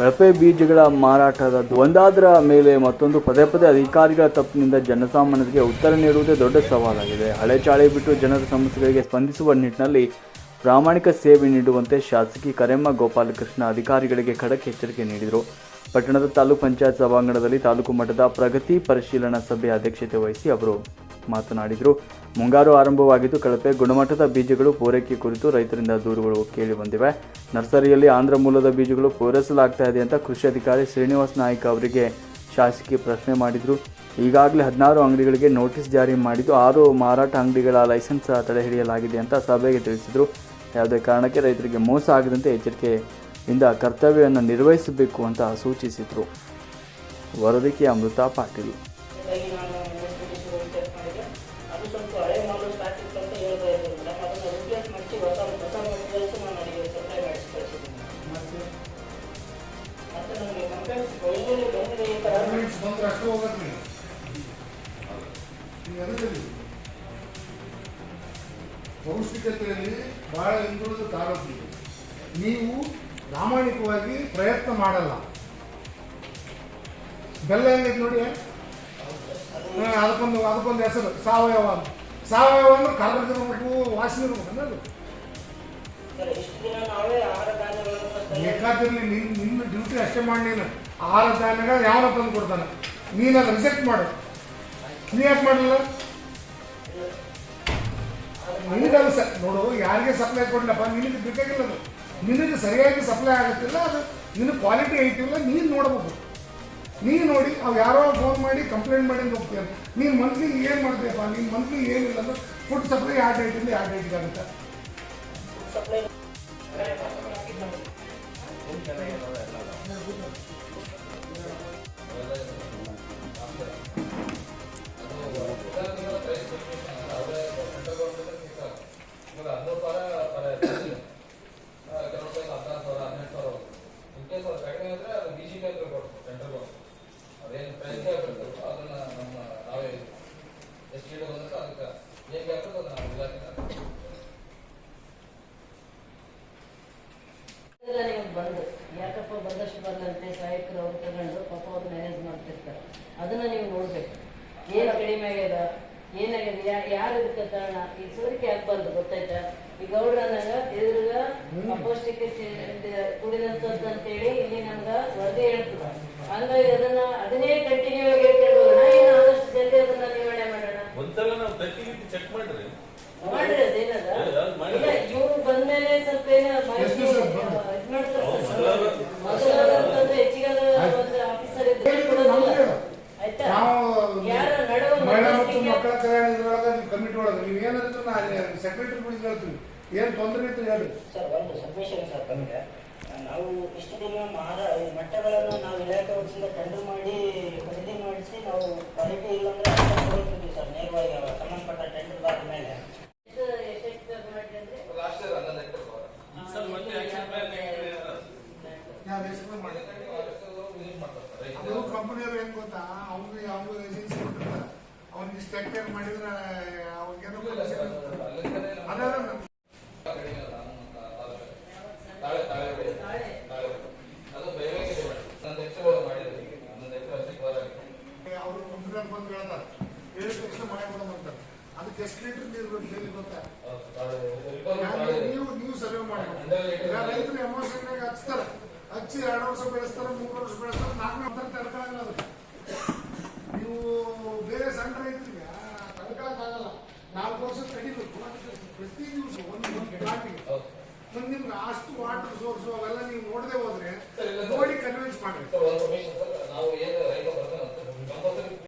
ಕಳಪೆ ಬೀಜಗಳ ಮಾರಾಟದ ಒಂದಾದರ ಮೇಲೆ ಮತ್ತೊಂದು ಪದೇ ಪದೇ ಅಧಿಕಾರಿಗಳ ತಪ್ಪಿನಿಂದ ಜನಸಾಮಾನ್ಯರಿಗೆ ಉತ್ತರ ನೀಡುವುದೇ ದೊಡ್ಡ ಸವಾಲಾಗಿದೆ. ಹಳೆ ಚಾಳಿ ಬಿಟ್ಟು ಜನರ ಸಮಸ್ಯೆಗಳಿಗೆ ಸ್ಪಂದಿಸುವ ನಿಟ್ಟಿನಲ್ಲಿ ಪ್ರಾಮಾಣಿಕ ಸೇವೆ ನೀಡುವಂತೆ ಶಾಸಕಿ ಕರೆಮ್ಮ ಗೋಪಾಲಕೃಷ್ಣ ಅಧಿಕಾರಿಗಳಿಗೆ ಖಡಕ್ ಎಚ್ಚರಿಕೆ ನೀಡಿದರು. ಪಟ್ಟಣದ ತಾಲೂಕು ಪಂಚಾಯತ್ ಸಭಾಂಗಣದಲ್ಲಿ ತಾಲೂಕು ಮಟ್ಟದ ಪ್ರಗತಿ ಪರಿಶೀಲನಾ ಸಭೆ ಅಧ್ಯಕ್ಷತೆ ವಹಿಸಿ ಅವರು ಮಾತನಾಡಿದರು. ಮುಂಗಾರು ಆರಂಭವಾಗಿದ್ದು ಕಳಪೆ ಗುಣಮಟ್ಟದ ಬೀಜಗಳು ಪೂರೈಕೆ ಕುರಿತು ರೈತರಿಂದ ದೂರುಗಳು ಕೇಳಿ ಬಂದಿವೆ. ನರ್ಸರಿಯಲ್ಲಿ ಆಂಧ್ರ ಮೂಲದ ಬೀಜಗಳು ಪೂರೈಸಲಾಗ್ತಾ ಇದೆ ಅಂತ ಕೃಷಿ ಅಧಿಕಾರಿ ಶ್ರೀನಿವಾಸ್ ನಾಯ್ಕ ಅವರಿಗೆ ಶಾಸಕಿ ಪ್ರಶ್ನೆ ಮಾಡಿದರು. ಈಗಾಗಲೇ ಹದಿನಾರು ಅಂಗಡಿಗಳಿಗೆ ನೋಟಿಸ್ ಜಾರಿ ಮಾಡಿದ್ದು ಆರು ಮಾರಾಟ ಅಂಗಡಿಗಳ ಲೈಸೆನ್ಸ್ ತಡೆ ಹಿಡಿಯಲಾಗಿದೆ ಅಂತ ಸಭೆಗೆ ತಿಳಿಸಿದರು. ಯಾವುದೇ ಕಾರಣಕ್ಕೆ ರೈತರಿಗೆ ಮೋಸ ಆಗದಂತೆ ಎಚ್ಚರಿಕೆಯಿಂದ ಕರ್ತವ್ಯವನ್ನು ನಿರ್ವಹಿಸಬೇಕು ಅಂತ ಸೂಚಿಸಿದರು. ವರದಿಕೆ ಅಮೃತ ಪಾಟೀಲ್. ಬಂದ್ರೆ ಅಷ್ಟು ಹೋಗೋದು ಪೌಷ್ಟಿಕತೆಯಲ್ಲಿ ಬಹಳ ಹಿಂದುಳಿದ ಇದು. ನೀವು ಪ್ರಾಮಾಣಿಕವಾಗಿ ಪ್ರಯತ್ನ ಮಾಡಲ್ಲ. ಬೆಲ್ಲ ಹೆಂಗೈತೆ ನೋಡಿ? ಅದಕ್ಕೊಂದು ಅದಕ್ಕೊಂದು ಹೆಸರು, ಸಾವಯವ ಸಾವಯವ ಅಂದ್ರೆ ಕರ್ರಗಿರ್ಬೇಕು ವಾಸನೆ ಇರ್ಬೇಕು ಬೇಕಾದಿರಲಿ ನಿನ್ನ ನಿನ್ನ ಡ್ಯೂಟಿ ಅಷ್ಟೇ ಮಾಡಿ ನೀನು. ಆಹಾರ ಧಾನ್ಯಗಳು ಯಾವನ ತಂದು ಕೊಡ್ತಾನೆ. ನೀನು ಅದು ಮಾಡು. ನೀ ಯಾಕೆ ಮಾಡಲಿಲ್ಲ? ನಿನಗದು ಸ ನೋಡು, ಯಾರಿಗೆ ಸಪ್ಲೈ ಕೊಡ್ಲಪ್ಪ ನಿನಗೆ ಬೇಕಾಗಿಲ್ಲ ಅದು. ನಿನಗೆ ಸರಿಯಾಗಿ ಸಪ್ಲೈ ಆಗುತ್ತಿಲ್ಲ, ಅದು ನಿನ್ನ ಕ್ವಾಲಿಟಿ ಐತಿಲ್ಲ ನೀನು ನೋಡ್ಬೇಕು. ನೀನು ನೋಡಿ, ಅವು ಯಾರೋ ಫೋನ್ ಮಾಡಿ ಕಂಪ್ಲೇಂಟ್ ಮಾಡಿ ಹೋಗ್ತೀಯ. ನೀನು ಮಂತ್ಲಿ ಏನು ಮಾಡ್ತೀಯಪ್ಪ, ನೀನು ಮಂತ್ಲಿ ಏನಿಲ್ಲ ಅಂದ್ರೆ ಫುಡ್ ಸಪ್ಲೈ ಯಾವ ಡೇಟಿಂದ ಯಾವ ಡೇಟಿಗೆ ಆಗುತ್ತೆ ಸಪ್ಲೈ ಇಲ್ಲ ನಿಮಗೆ ಬಂದು ಯಾಕಪ್ಪ ಬಂದಷ್ಟು ಬರಲಂತೆ ಸಹಾಯಕರು ಅವ್ರು ತಗೊಂಡು ಪಾಪ ಅವ್ರು ಮ್ಯಾನೇಜ್ ಮಾಡ್ತಿರ್ತಾರೆ ಅದನ್ನ ನೀವು ನೋಡ್ಬೇಕು ಏನು ಕಡಿಮೆ ಆಗ್ಯದ ಏನಾಗ್ಯದ ಯಾ ಯಾರು ಇದಕ್ಕೆ ಕಾರಣ ಈ ಸೋರಿಕೆ ಆಗ್ಬಾರ್ದು ಗೊತ್ತಾಯ್ತಾ? ಈ ಗೌಡ್ರನಾಗ ಎದುರುಗ ಅಪೌಷ್ಟಿಕ ಕುಡಿದಂಥದ್ದು ಅಂತೇಳಿ ಇಲ್ಲಿ ನಮ್ಗೆ ವರದಿ ಹೇಳ್ತದ. ಹಂಗಾಗಿ ಅದನ್ನ ಅದನ್ನೇ ಕಂಟಿನ್ಯೂ ಆಗಿ ಹೇಳ್ಕೊಂಡು ಹೋಗೋಣ ಏನು ಆದಷ್ಟು ಜಲ್ದಿ ಅದನ್ನ ನಿವಾರಣೆ ಮಾಡೋಣ? ಒಂದ್ಸಲ ನಾವು ಚೆಕ್ ಮಾಡ್ರಿ ಮಾಡ್ರಿ ಅದೇನದ. ಇಲ್ಲ ಇವ್ರು ಬಂದ್ಮೇಲೆ ಸ್ವಲ್ಪ ಏನೋ ಮಾಹಿತಿ? ಇದ್ ಮಾಡ್ತಾರೆ ಆಫೀಸರ್ ಆಯ್ತಾ? ನಾವು ಯಾರು ನಡುವ ಮಹಿಳಾ ಮತ್ತು ಮಕ್ಕಳ ಕಲ್ಯಾಣ ಕಮಿಟಿ ಒಳಗೆ ನೀವು ಏನಾದ್ರು ನಾನು ಸೆಕ್ರೆಟರಿ ಹೇಳ್ತೀನಿ ಏನು ತೊಂದರೆ ಇತ್ತು ಹೇಳಿ. ಸರ್ ಒಂದು ಸಬ್ಮಿಷನ್ ಸರ್ ತಮಗೆ ನಾವು ಇಷ್ಟು ದಿನ ಮಾರ ಈ ಮಟ್ಟಗಳನ್ನು ನಾವು ಇಲಾಖೆ ವತಿಯಿಂದ ಟೆಂಡರ್ ಮಾಡಿ ಖರೀದಿ ಮಾಡಿಸಿ ನಾವು ಕ್ವಾಲಿಟಿ ಇಲ್ಲಾಂದ್ರೆ ಸರ್ ನೇರವಾಗಿ ಸಂಬಂಧಪಟ್ಟ ಟೆಂಡರ್ ಬಾದ ಮೇಲೆ? ನಾವು ಮಾಡಿ ಅದು ಕಂಪನಿಯವ್ರು ಹೆಂಗ್ ಗೊತ್ತಾ? ಅವ್ರಿಗೆ ಲೈಸೆನ್ಸ್ ಕೊಟ್ಟಿರ್ತಾರೆ? ಅವ್ನಿಗೆ ಟೆಕ್ ಮಾಡಿದ್ರೆ ಅವ್ನಿಗೇನೋ ಅದಾದ ಅವರು ಕಂಪನಿಯವ್ರು ಬಂದು ಹೇಳ್ತಾರೆ. ತಕ್ಷಣ ಅದಕ್ಕೆ ಎಷ್ಟು ಲೀಟರ್ ನೀರು ಬೇಕು ಹೇಳಿ ಗೊತ್ತಾ? ಯಾಕೆ ನೀವು ನೀವು ಸರ್ವೆ ಮಾಡಬೇಕು? ಈಗ ರೈತರು ಎಮೋಷನ್ನಾಗ ಹಚ್ತಾರೆ. ಹಚ್ಚಿ ಎರಡು ವರ್ಷ ಬೆಳೆಸ್ತಾರೆ ಮೂರು ವರ್ಷ ಬೆಳೆಸ್ತಾರೆ ನಾಲ್ಕು ವರ್ಷ ತಡ್ಕೊಳ್ಳಲ್ಲ ಅದಕ್ಕೆ ಸಣ್ಣ ರೈತರಿಗೆ ತಡ್ಕೊಳಕ್ಕಾಗಲ್ಲ ನಾಲ್ಕು ವರ್ಷ ತಡಿಬೇಕು ಪ್ರತಿ ದಿವಸ ಒಂದು ಒಂದು ಪ್ಲಾಟಿಗೆ ನಿಮ್ಗೆ ಅಷ್ಟು ವಾಟರ್ ಸೋರ್ಸ್ ಅವೆಲ್ಲ ನೀವು ನೋಡದೆ ಹೋದ್ರೆ ನೋಡಿ ಕನ್ವಿನ್ಸ್ ಮಾಡ್ರಿ